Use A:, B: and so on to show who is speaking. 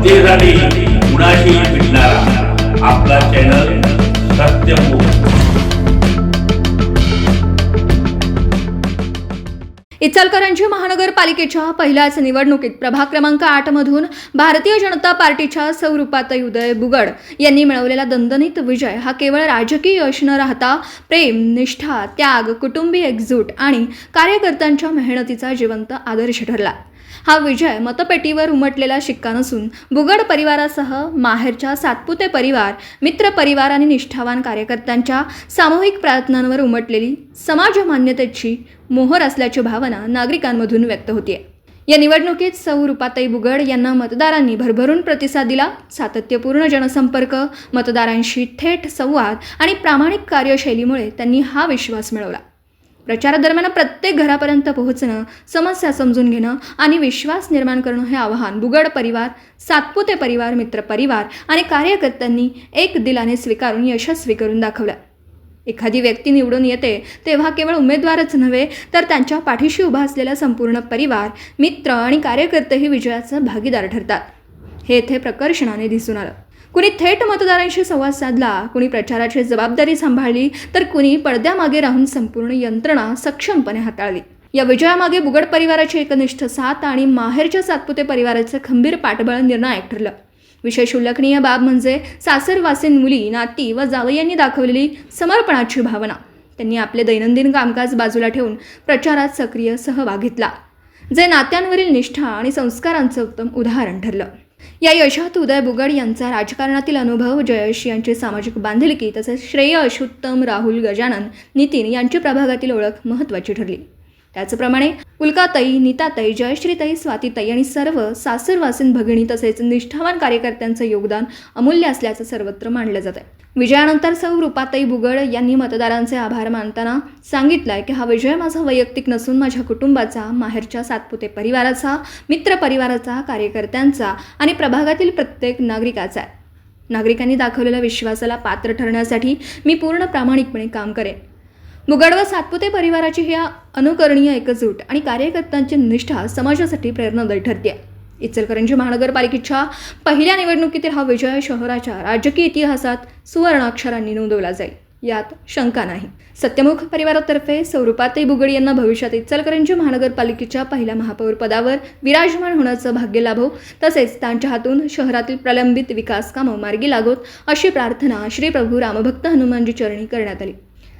A: जनतेसाठी कुणाशी भेटणारा? आपला चॅनल सत्यमुख
B: इचलकरंजी महानगरपालिकेच्या पहिल्याच निवडणुकीत प्रभाग क्रमांक आठमधून भारतीय जनता पार्टीच्या सौरूपाताई उदय बुगड यांनी मिळवलेला दणदणीत विजय हा केवळ राजकीय यश न राहता प्रेम निष्ठा त्याग कुटुंबी एकजूट आणि कार्यकर्त्यांच्या मेहनतीचा जिवंत आदर्श ठरला. हा विजय मतपेटीवर उमटलेला शिक्का नसून बुगड परिवारासह माहेरच्या सातपुते परिवार मित्र परिवार आणि निष्ठावान कार्यकर्त्यांच्या सामूहिक प्रयत्नांवर उमटलेली समाज मान्यतेची मोहर असल्याची भावना नागरिकांमधून व्यक्त होतीये. या निवडणुकीत सौ रुपाताई बुगड यांना मतदारांनी भरभरून प्रतिसाद दिला. सातत्यपूर्ण जनसंपर्क मतदारांशी थेट संवाद आणि प्रामाणिक कार्यशैलीमुळे त्यांनी हा विश्वास मिळवला. प्रचारादरम्यान प्रत्येक घरापर्यंत पोहोचणं समस्या समजून घेणं आणि विश्वास निर्माण करणं हे आवाहन बुगड परिवार सातपुते परिवार मित्र परिवार आणि कार्यकर्त्यांनी एक दिलाने स्वीकारून यशस्वी करून दाखवलं. एखादी व्यक्ती निवडून येते तेव्हा केवळ उमेदवारच नव्हे तर त्यांच्या पाठीशी उभा असलेला संपूर्ण परिवार मित्र आणि कार्यकर्तेही विजयाचा भागीदार ठरतात. हे येथे प्रकर्षणाने दिसून आलं. कुणी थेट मतदारांशी संवाद साधला कुणी प्रचाराची जबाबदारी सांभाळली तर कुणी पडद्यामागे राहून संपूर्ण यंत्रणा सक्षमपणे हाताळली. या विजयामागे बुगड परिवाराची एकनिष्ठ साथ आणि माहेरच्या सातपुते परिवाराचं खंबीर पाठबळ निर्णायक ठरलं. विशेष उल्लेखनीय बाब म्हणजे सासरवासीन मुली नाती व जावयांनी दाखवलेली समर्पणाची भावना. त्यांनी आपले दैनंदिन कामकाज बाजूला ठेवून प्रचारात सक्रिय सहभाग घेतला जे नात्यांवरील निष्ठा आणि संस्कारांचं उत्तम उदाहरण ठरलं. या यशात उदय बुगड यांचा राजकारणातील अनुभव जयश यांची सामाजिक बांधिलकी तसेच श्रेय उत्तम राहुल गजानन नितीन यांची प्रभागातील ओळख महत्त्वाची ठरली. त्याचप्रमाणे उल्काताई नीताताई जयश्रीताई स्वातीताई आणि सर्व सासरवासीन भगिनी तसेच निष्ठावान कार्यकर्त्यांचं योगदान अमूल्य असल्याचं सर्वत्र मानलं जात आहे विजयानंतर सौ रुपाताई बुगड यांनी मतदारांचे आभार मानताना सांगितलंय की हा विजय माझा वैयक्तिक नसून माझ्या कुटुंबाचा माहेरच्या सातपुते परिवाराचा मित्रपरिवाराचा कार्यकर्त्यांचा आणि प्रभागातील प्रत्येक नागरिकाचा आहे. नागरिकांनी दाखवलेल्या विश्वासाला पात्र ठरण्यासाठी मी पूर्ण प्रामाणिकपणे काम करेन. मुगड व सातपुते परिवाराची ही अनुकरणीय एकजूट आणि कार्यकर्त्यांची निष्ठा समाजासाठी प्रेरणादायी ठरते इचलकरंजी महानगरपालिकेच्या पहिल्या निवडणुकीतील हा विजय शहराच्या राजकीय इतिहासात सुवर्णाक्षरांनी नोंदवला जाईल. यात शंका नाही. सत्यमुख परिवारातर्फे स्वरूपाताई बुगड यांना भविष्यात इचलकरंजी महानगरपालिकेच्या पहिल्या महापौर पदावर विराजमान होण्याचं भाग्य लाभो तसेच त्यांच्या हातून शहरातील प्रलंबित विकास कामं मार्गी लागोत अशी प्रार्थना श्री प्रभू रामभक्त हनुमानजी चरणी करण्यात आली.